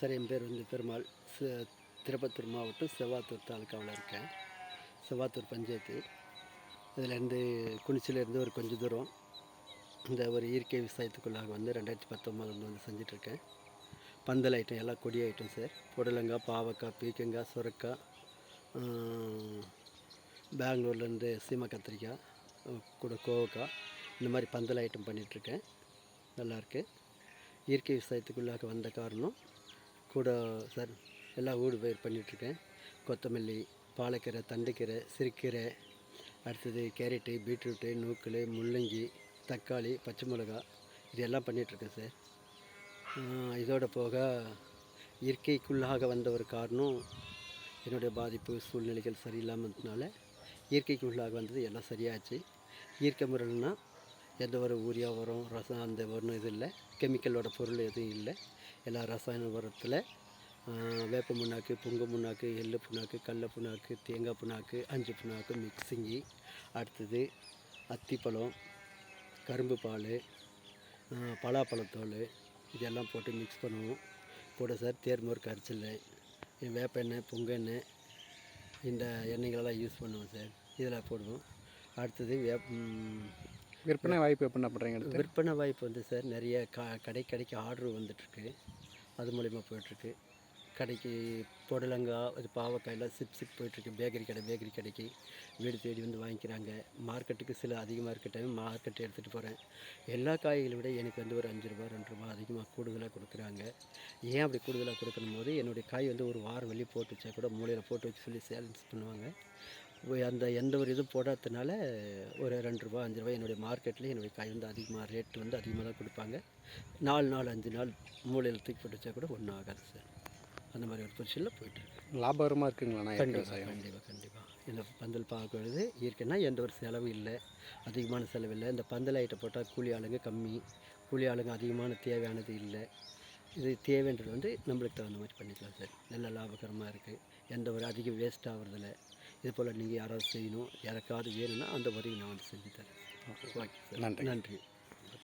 Sir என் பேர் வந்து பெருமாள். ச- திருப்பத்தூர் மாவட்டம் செவ்வாத்தூர் தாலுக்காவில் இருக்கேன். செவ்வாத்தூர் பஞ்சாயத்து. இதிலேருந்து குனிச்சிலேருந்து ஒரு கொஞ்சம் தூரம் இந்த ஒரு இயற்கை விவசாயத்துக்குள்ளாக வந்து ரெண்டாயிரத்தி பத்தொம்போதுலேருந்து வந்து செஞ்சிட்ருக்கேன். பந்தல் ஐட்டம் எல்லாம் கொடி ஐட்டம் சார். புடலங்காய் பாவக்காய் பீக்கங்காய் சுரக்காய் பெங்களூர்லேருந்து சீம கத்திரிக்காய் கூட கோவக்காய் இந்த மாதிரி பந்தல் ஐட்டம் பண்ணிகிட்ருக்கேன் நல்லாயிருக்கு இயற்கை விவசாயத்துக்குள்ளாக வந்த காரணம் கூட சார் எல்லாம் ஊடு பயிர் பண்ணிகிட்ருக்கேன் கொத்தமல்லி பாலக்கீரை தண்டுக்கீரை சிறுக்கீரை அடுத்தது கேரட்டு பீட்ரூட்டு நூக்கல் முள்ளங்கி தக்காளி பச்சை மிளகா இது எல்லாம் பண்ணிகிட்ருக்கேன் சார். இதோடு இதோட போக இயற்கைக்குள்ளாக வந்த ஒரு காரணம் என்னுடைய பாதிப்பு சூழ்நிலைகள் சரியில்லாமதுனால இயற்கைக்குள்ளாக வந்தது எல்லாம் சரியாச்சு. இயற்கை முறைன்னா எந்த ஒரு ஊரியா உரம் ரசம் அந்த ஒன்றும் இது இல்லை. கெமிக்கலோட பொருள் எதுவும் இல்லை. எல்லா ரசாயன உரத்தில் வேப்ப புண்ணாக்கு புங்க புண்ணாக்கு எள்ளு புண்ணாக்கு கடல புண்ணாக்கு தேங்காய் புண்ணாக்கு அஞ்சு புண்ணாக்கு மிக்சிங்கி அடுத்தது அத்திப்பழம் கரும்பு பால் பலாப்பழத்தோல் இதெல்லாம் போட்டு மிக்ஸ் பண்ணுவோம். கூட சார் தேர்மோர் கரைச்சல் வேப்ப எண்ணெய் புங்க எண்ணெய் இந்த எண்ணெய்களெல்லாம் யூஸ் பண்ணுவோம் சார். இதெல்லாம் போடுவோம். அடுத்தது வேப் விற்பனை வாய்ப்பு எப்படின்னா பண்ணுறீங்க அடுத்து விற்பனை வாய்ப்பு வந்து சார் நிறைய க கடை கடைக்கு ஆர்டர் வந்துட்டுருக்கு. அது மூலிமா போயிட்டுருக்கு. கடைக்கு புடலங்காய் இது பாவக்காயெல்லாம் சிப் சிப் போயிட்டுருக்கு. பேக்கரி கடை பேக்கரி கடைக்கு. வீடு தேடி வந்து வாங்கிக்கிறாங்க. மார்க்கெட்டுக்கு சில அதிகமாக இருக்க டைம் மார்க்கெட் எடுத்துகிட்டு போகிறேன் எல்லா காய்களை விட எனக்கு வந்து ஒரு அஞ்சு ரூபா ரெண்டு ரூபா அதிகமாக கூடுதலாக கொடுக்குறாங்க. ஏன் அப்படி கூடுதலாக கொடுக்கணும் போது என்னுடைய காய் வந்து ஒரு வாரம் வெளியே போட்டு வச்சா கூட மூலையில் போட்டு வச்சு சொல்லி சேல்ஸ் பண்ணுவாங்க. அந்த எந்த ஒரு இதுவும் போடாததுனால ஒரு ரெண்டு ரூபா அஞ்சு ரூபாய் என்னுடைய மார்க்கெட்லேயே என்னுடைய காய் வந்து அதிகமாக ரேட் வந்து அதிகமாக தான் கொடுப்பாங்க. நாலு நாள் அஞ்சு நாள் மூலையில் தூக்கி போட்டு வச்சா கூட ஒன்றும் ஆகாது சார். அந்த மாதிரி ஒரு பொசிஷனில் போயிட்டுருக்கு லாபகரமாக இருக்குங்களாண்ணா இயற்கை கண்டிப்பாக கண்டிப்பாக கண்டிப்பாக இந்த பந்தல் பார்க்கறது இயற்கைனா எந்த ஒரு செலவும் இல்லை. அதிகமான செலவு இல்லை. இந்த பந்தல் ஐட்டம் போட்டால் கூலி ஆளுங்க கம்மி. கூலி ஆளுங்க அதிகமான தேவையானது இல்லை. இது தேவைன்றது வந்து நம்மளுக்கு தகுந்த மாதிரி பண்ணிக்கலாம் சார். நல்ல லாபகரமாக இருக்குது எந்த ஒரு அதிக வேஸ்ட் ஆகிறதில்ல. இது போல் நீங்கள் யாராவது செய்யணும் யாருக்காவது வேணும்னா அந்த வரையும் நான் வந்து செஞ்சு தரேன். ஓகே நன்றி. நன்றி.